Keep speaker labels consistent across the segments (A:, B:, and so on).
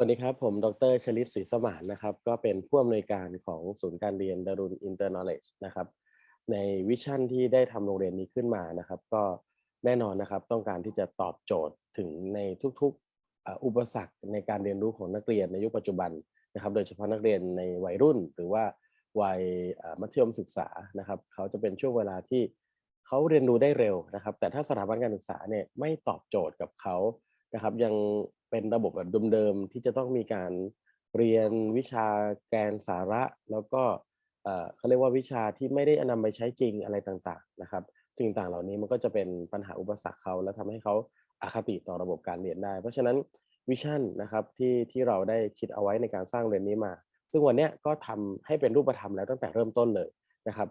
A: สวัสดีครับ ผมดรชลิตศรีสมานนะครับ ก็เป็นผู้อำนวยการของศูนย์การเรียนดารุณอินเตอร์นอเลจนะครับ ในวิชั่นที่ได้ทำโรงเรียนนี้ขึ้นมานะครับ ก็แน่นอนนะครับ ต้องการที่จะตอบโจทย์ถึงในทุกๆอุปสรรคในการเรียนรู้ของนักเรียนในยุคปัจจุบันนะครับ โดยเฉพาะนักเรียนในวัยรุ่น หรือว่าวัยมัธยมศึกษานะครับ เขาจะเป็นช่วงเวลาที่เขาเรียนรู้ได้เร็วนะครับ แต่ถ้าสถาบันการศึกษาเนี่ยไม่ตอบโจทย์กับเขานะครับยัง เป็นระบบแบบเดิมๆที่จะต้องมีการเรียนวิชาแกนสาระ แล้วก็เขาเรียกว่าวิชาที่ไม่ได้นำไปใช้จริงอะไรต่างๆนะครับสิ่งต่างเหล่านี้มันก็จะเป็นปัญหาอุปสรรคเขาแล้วทำให้เขาอาคติต่อระบบการเรียนได้ เพราะฉะนั้นวิชั่นนะครับที่ที่เราได้คิดเอาไว้ในการสร้างเรียนนี้มา ซึ่งวันนี้ก็ทำให้เป็นรูปธรรมแล้วตั้งแต่เริ่มต้นเลยนะครับ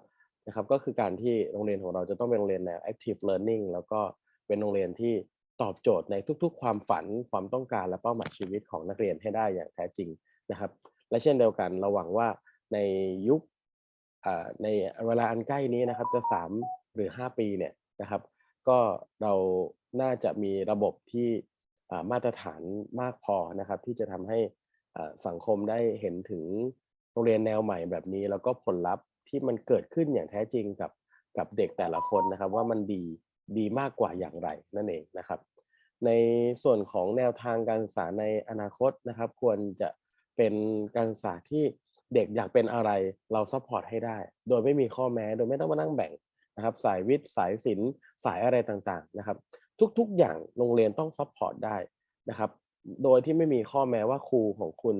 A: นะครับ ก็คือการที่โรงเรียนของเราจะต้องเป็นโรงเรียนแนว active learning แล้วก็เป็นโรงเรียนที่ ตอบโจทย์ในทุกๆ ความฝันความต้องการและเป้าหมายชีวิตของนักเรียนให้ได้อย่างแท้จริงนะครับ และเช่นเดียวกันเราหวังว่าในยุคในเวลาอันใกล้นี้นะครับจะ 3 หรือ 5 ปีเนี่ยนะครับ ก็เราน่าจะมีระบบที่มาตรฐานมากพอนะครับ ที่จะทำให้สังคมได้เห็นถึงโรงเรียนแนวใหม่แบบนี้ แล้วก็ผลลัพธ์ที่มันเกิดขึ้นอย่างแท้จริงกับกับเด็กแต่ละคนนะครับ ว่ามันดี ดีมากกว่าอย่างไรนั่นเองนะครับ ในส่วนของแนวทางการศึกษาในอนาคตนะครับ ควรจะเป็นการศึกษาที่เด็กอยากเป็นอะไรเราซัพพอร์ตให้ได้ โดยไม่มีข้อแม้โดยไม่ต้องมานั่งแบ่งนะครับ สายวิทย์สายศิลป์สายอะไรต่างๆนะครับ ทุกๆอย่างโรงเรียนต้องซัพพอร์ตได้นะครับ โดยที่ไม่มีข้อแม้ว่าครูของคุณ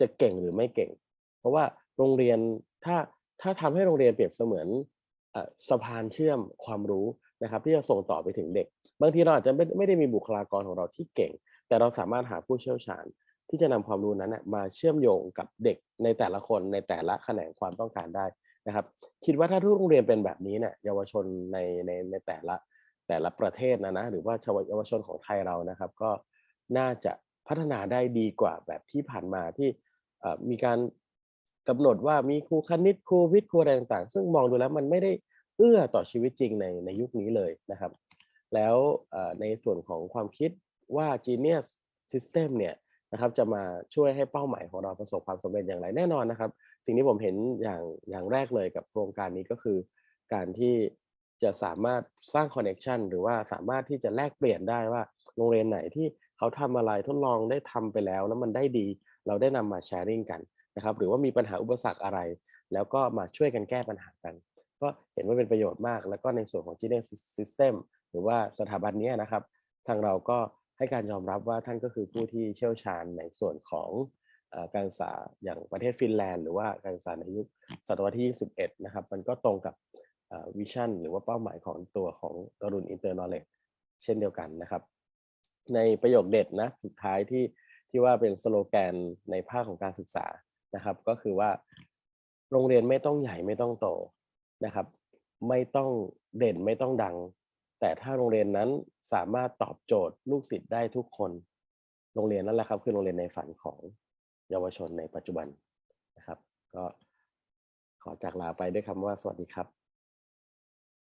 A: จะเก่งหรือไม่เก่ง เพราะว่าโรงเรียนถ้าถ้าทำให้โรงเรียนเปรียบเสมือนอสะพานเชื่อมความรู้ นะครับที่จะส่งต่อไปถึงเด็ก บางทีเราอาจจะไม่ไม่ได้มีบุคลากรของเราที่เก่ง แต่เราสามารถหาผู้เชี่ยวชาญ ที่จะนำความรู้นั้นนะมาเชื่อมโยงกับเด็กในแต่ละคนในแต่ละแขนงความต้องการได้นะครับ คิดว่าถ้าทุกโรงเรียนเป็นแบบนี้เนี่ยเยาวชนในในในแต่ละแต่ละประเทศนะนะหรือว่าชาวเยาวชนของไทยเรานะครับ ก็น่าจะพัฒนาได้ดีกว่าแบบที่ผ่านมาที่มีการกำหนดว่ามีครูคณิตครูวิทย์ครูอะไรต่างๆ ซึ่งมองดูแล้วมันไม่ได้ เอื้อต่อชีวิตจริงในในยุคนี้เลยนะครับ แล้วในส่วนของความคิดว่า Genius System เนี่ยนะครับจะมาช่วยให้เป้าหมายของเราประสบความสำเร็จอย่างไรแน่นอนนะครับ สิ่งที่ผมเห็นอย่างอย่างแรกเลยกับโครงการนี้ก็คือ การที่จะสามารถสร้างคอนเน c t ชันหรือว่าสามารถที่จะแลกเปลี่ยนได้ว่าโรงเรียนไหนที่เขาทำอะไรทดลองได้ทำไปแล้ว แล้วมันได้ดี เราได้นำมาแชร์ r ิ n งกันนะครับ หรือว่ามีปัญหาอุปสรรคอะไร แล้วก็มาช่วยกันแก้ปัญหากัน ก็เห็นว่าเป็นประโยชน์มาก แล้วก็ในส่วนของ Genius System หรือว่าสถาบันเนี้ยนะครับ ทางเราก็ให้การยอมรับว่าท่านก็คือผู้ที่เชี่ยวชาญในส่วนของเอ่อการศึกษาอย่างประเทศฟินแลนด์ หรือว่าการศึกษาในยุคศตวรรษที่ 21 นะครับ มันก็ตรงกับวิชั่นหรือว่าเป้าหมายของตัวของกรุณอินเตอร์นอเลจเช่นเดียวกันนะครับ ในประโยคเด็ดนะสุดท้ายที่ที่ว่าเป็นสโลแกนในภาคของการศึกษานะครับ ก็คือว่า โรงเรียนไม่ต้องใหญ่ไม่ต้องโต นะครับ ไม่ต้องเด่นไม่ต้องดัง แต่ถ้าโรงเรียนนั้นสามารถตอบโจทย์ลูกศิษย์ได้ทุกคน โรงเรียนนั่นแหละครับ คือโรงเรียนในฝันของเยาวชนในปัจจุบันนะครับ ก็ขอจากลาไปด้วยคำว่าสวัสดีครับ